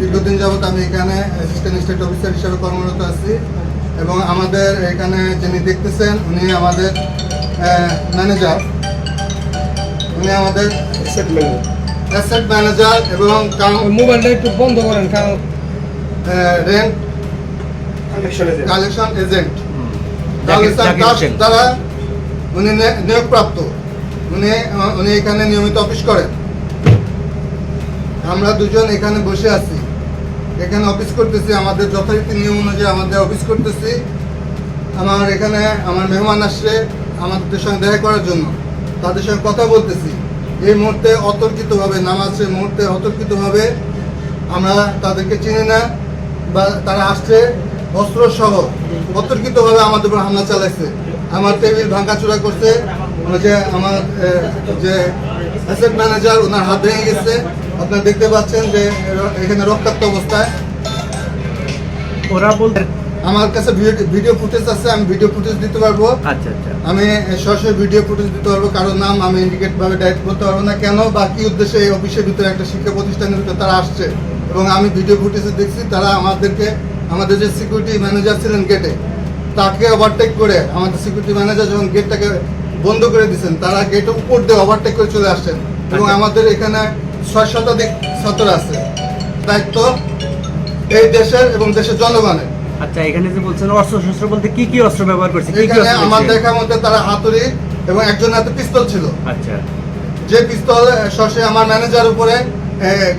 দীর্ঘদিন যাবত আমি এখানে অ্যাসিস্ট্যান্ট স্টেট অফিসার হিসেবে কর্মরত আছি এবং আমাদের এখানে যিনি দেখতেছেন উনি আমাদের ম্যানেজার উনি আমাদের অ্যাসেট ম্যানেজার এবং মোবাইলটা একটু বন্ধ করেন কারণ রেন্ট কালেকশন এজেন্ট জাকির দ্বারা উনি নিয়োগপ্রাপ্ত। উনি উনি এখানে নিয়মিত অফিস করেন। আমরা দুজন এখানে বসে আছি। এখানে অফিস করতেছি আমাদের যথারীতি নিয়ম অনুযায়ী আমাদের অফিস করতেছি। আমার এখানে আমার মেহমান আসছে আমাদের সঙ্গে দেখা করার জন্য। তাদের সঙ্গে কথা বলতেছি। এই মুহূর্তে অতর্কিতভাবে নামাজের মুহূর্তে অতর্কিতভাবে আমরা তাদেরকে চিনি না বা তারা আসছে অস্ত্র সহ অতর্কিতভাবে আমাদের উপর হামলা চালাইছে। আমার টেবিল ভাঙাচোরা করছে। যে আমার যে অ্যাসেট ম্যানেজার ওনার হাত ভেঙে গেছে। আপনারা দেখতে পাচ্ছেন যে এখানে রক্তাক্ত অবস্থায়। ওরা বলতে আমার কাছে ভিডিও ফুটেজ আছে আমি ভিডিও ফুটেজ দিতে পারব। আচ্ছা আচ্ছা। আমি সরাসরি ভিডিও ফুটেজ দিতে পারব কারোর নাম আমি ইন্ডিকেট ভাবে ডাইরেক্ট করতে পারব না। কেন? বা কি উদ্দেশ্যে এই অফিসের ভিতরে একটা শিক্ষা প্রতিষ্ঠানের ভিতরে তারা আসছে? এবং আমি ভিডিও ফুটেজে দেখছি তারা আমাদেরকে আমাদের যে সিকিউরিটি ম্যানেজার ছিলেন গেটে তাকে ওভারটেক করে আমাদের সিকিউরিটি ম্যানেজার যখন গেটটাকে বন্ধ করে দিয়েছেন তারা গেটের উপর দিয়ে ওভারটেক করে চলে আসছেন। এবং আচ্ছা। আমাদের এখানে ছয় শতাধিক ছাত্র আছে। দায়িত্ব এই দেশের এবং দেশের জনগণের। আচ্ছা এখানে যে বলছেন অস্ত্র শস্ত্র বলতে কি কি অস্ত্র ব্যবহার করছে? এখানে আমার? দেখার মধ্যে তারা হাতুড়ি এবং একজন হাতে পিস্তল ছিল। আচ্ছা। যে পিস্তল শসে আমার ম্যানেজার উপরে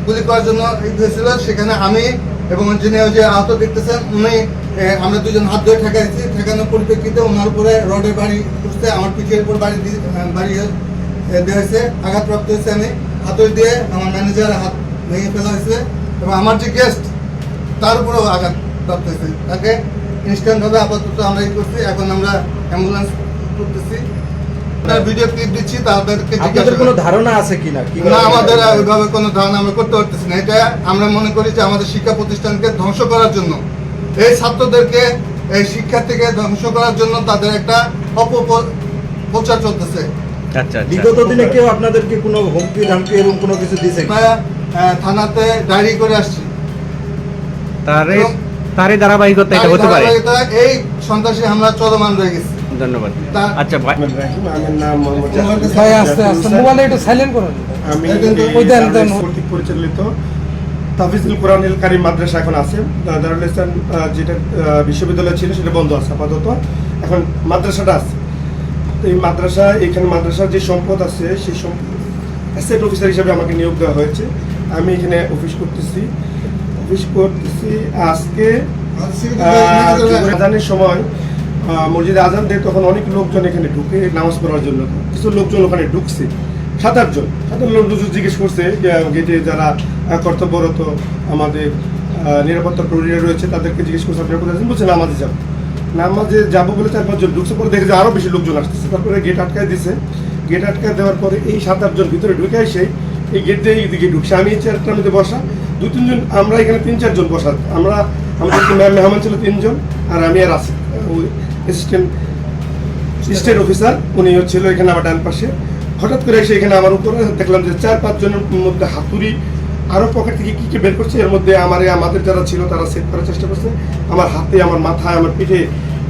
গুলি করার জন্য হয়েছিল সেখানে আমি এবং যিনি ওই যে আহত দেখতেছেন, উনি আমরা দুজন হাত ধরে ঠেকাইছি ঠেকানোর পরিপ্রেক্ষিতে ওনার উপরে রডের বাড়ি উঠছে, আমার পিঠের উপর বাড়ি বাড়ি দেওয়া হয়েছে। আঘাতপ্রাপ্ত হয়েছে আমি। হাতুড়ি দিয়ে আমার ম্যানেজার হাত ভেঙে ফেলা হয়েছে এবং আমার যে গেস্ট তার উপরেও আঘাত প্রাপ্ত হয়েছে। তাকে ইনস্ট্যান্টভাবে আপাতত আমরা ই করছি। এখন আমরা অ্যাম্বুলেন্স করতেছি। ভিডিও ক্লিপ দিচ্ছি তাদেরকে আপনাদের কোনো ধারণা আছে কিনা? না আমাদের ওইভাবে কোনো ধারণা আমরা করতে পারতেছি না। এটা আমরা মনে করি যে আমাদের শিক্ষা প্রতিষ্ঠানকে ধ্বংস করার জন্য। এই ছাত্রদেরকে এই শিক্ষা থেকে ধ্বংস করার জন্য তাদের একটা অপপ্রচার চলতেছে। আচ্ছা আচ্ছা। বিগত দিনে কেউ আপনাদেরকে কোনো হুমকি ধামকি এরকম কোনো কিছু দিছে আমরা থানাতে ডায়েরি করে আসছি। তারে তারই ধারাবাহিকতা এটা হতে পারে? এই সন্ত্রাসী হামলা চলমান রয়ে গেছে। ধন্যবাদ। আচ্ছা ভাই। আমার নাম ভাই আস্তে আস্তে মোবাইলটা একটু সাইলেন্ট করুন আমি। কর্তৃক পরিচালিত তাফিজুল কোরআনুল কারিম মাদ্রাসা এখন আছে। দারুল ইসলাম যেটা বিশ্ববিদ্যালয় ছিল সেটা বন্ধ আছে আপাতত। এখন মাদ্রাসাটা আছে। এই মাদ্রাসা এখানে মাদ্রাসার যে সম্পদ আছে সেই সম্পদ অ্যাসেট অফিসার হিসেবে আমাকে নিয়োগ দেওয়া হয়েছে। আমি এখানে অফিস করতেছি। অফিস করতেছি আজকে সময় মসজিদে আজান দেয়, তখন অনেক লোকজন এখানে ঢুকে নামাজ পড়ার জন্য। কিছু লোকজন ওখানে ঢুকছে। সাত আটজন সাত আট জিজ্ঞেস করছে গেটে যারা কর্তব্যরত আমাদের নিরাপত্তা প্রহরীরা রয়েছে, তাদেরকে জিজ্ঞেস করছে, আপনারা কোথায় বলছে, নামাজে যাব। নামাজে যাব বলে চার পাঁচজন ঢুকছে পরে দেখে যে আরও বেশি লোকজন আসতেছে। তারপরে গেট আটকায় দিছে। গেট আটকায় দেওয়ার পরে এই সাত আটজন ভিতরে ঢুকে এসে এই গেট দিয়ে এইদিকে ঢুকছে। আমি এই চেয়ারটার মধ্যে বসা। দু, তিনজন, আমরা এখানে তিন, চারজন বসা আমরা আমাদের ম্যাম মেহমান ছিল তিনজন, আর আমি আর আছি ওই অ্যাসিস্ট্যান্ট স্টেট অফিসার উনি ছিল এখানে আমার ডান পাশে। হঠাৎ করে এসে এখানে আমার উপরে দেখলাম যে চার, পাঁচজনের মধ্যে হাতুড়ি আরও পকেট থেকে কী কী বের করছে, এর মধ্যে আমার, আমাদের যারা ছিল তারা সেভ করার চেষ্টা করছে। আমার হাতে, আমার মাথায়, আমার পিঠে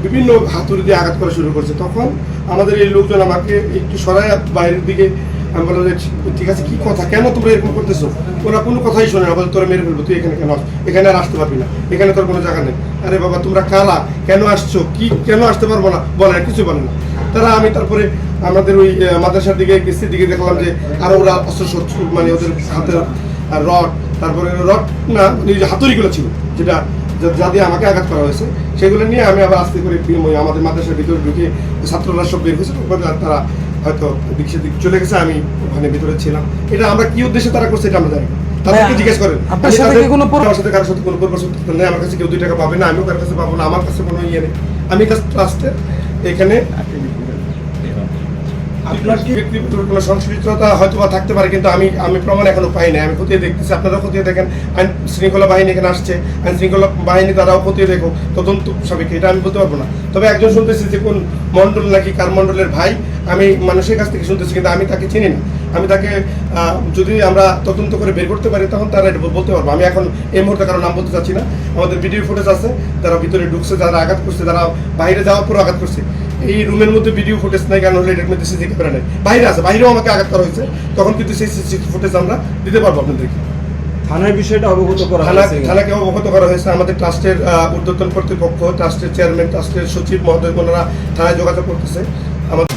বিভিন্ন হাতুড়ি দিয়ে আঘাত করা শুরু করছে। তখন আমাদের এই লোকজন আমাকে একটু সরায় বাইরের দিকে আমি বললাম যে, ঠিক আছে, কি কথা? কেন তোমরা এরকম করতেছো? ওরা কোনো কথাই শোনে না। বলে, তোরা মেরে ফেলব, তুই এখানে কেন আস এখানে আর আসতে পারবি না। এখানে তোর কোনো জায়গা নেই। আরে বাবা, তোমরা কারা? কেন আসছো? কি, কেন আসতে পারব না? বলে না কিছু বলে না। তারা আমি তারপরে আমাদের ওই মাদ্রাসার দিকে গেছি দিকে দেখলাম যে, আরও ওরা অস্ত্র মানে ওদের হাতের রড, তারপরে রড না, ওই যে হাতুড়িগুলো ছিল, যেটা যা দিয়ে আমাকে আঘাত করা হয়েছে, সেগুলো নিয়ে আমি আবার আস্তে করে আমাদের মাদ্রাসার ভিতরে ঢুকে ছাত্ররা সব বের হয়েছে। তারা হয়তো দিক চলে গেছে আমি ওখানে ভিতরে ছিলাম। এটা আমরা কি উদ্দেশ্যে তারা করছে এটা আমরা জানি। তাদেরকে জিজ্ঞেস করেন। আপনার সাথে কি কোনো আমার সাথে কারোর সাথে কোনো পূর্ব নেই আমার কাছে কেউ দুই টাকা পাবে না আমিও কারোর কাছে পাবো না আমার কাছে কোনো ইয়ে নেই। আমি কাছে ট্রাস্টে এখানে আপনার কি ব্যক্তিগত কোনো সংশ্লিষ্টতা হয়তো বা থাকতে পারে কিন্তু আমি আমি প্রমাণ এখনও পাই না আমি খতিয়ে দেখতেছি। আপনারাও খতিয়ে দেখেন আইন শৃঙ্খলা বাহিনী এখানে আসছে আইন শৃঙ্খলা বাহিনী তারাও খতিয়ে দেখো তদন্ত সাবেকে এটা আমি বলতে পারব না। তবে একজন শুনতেছি যে কোন মন্ডল নাকি কার মন্ডলের ভাই আমি মানুষের কাছ থেকে শুনতেছি কিন্তু আমি তাকে চিনি না। আমি তাকে যদি আমরা তদন্ত করে বের করতে পারি তখন তারা এটা বলতে পারব। আমি এখন এই মুহূর্তে কারও নাম বলতে চাচ্ছি না। আমাদের ভিডিও ফুটেজ আছে যারা ভিতরে ঢুকছে যারা আঘাত করছে যারা বাইরে যাওয়ার পর আঘাত করছে। এই রুমের মধ্যে ভিডিও ফুটেজ নাই কারণ হলো এটার মধ্যে সিসি ক্যামেরা নেই? বাইরে আছে বাইরেও আমাকে আঘাত করা হয়েছে। তখন কিন্তু সেই সিসি ফুটেজ আমরা দিতে পারব আপনাদেরকে। থানায় বিষয়টা অবগত করা থানা হয়েছে। থানাকে অবগত করা হয়েছে। আমাদের ট্রাস্টের ঊর্ধ্বতন কর্তৃপক্ষ ট্রাস্টের চেয়ারম্যান ট্রাস্টের সচিব মহোদয় ওনারা থানায় যোগাযোগ করতেছে। আমাদের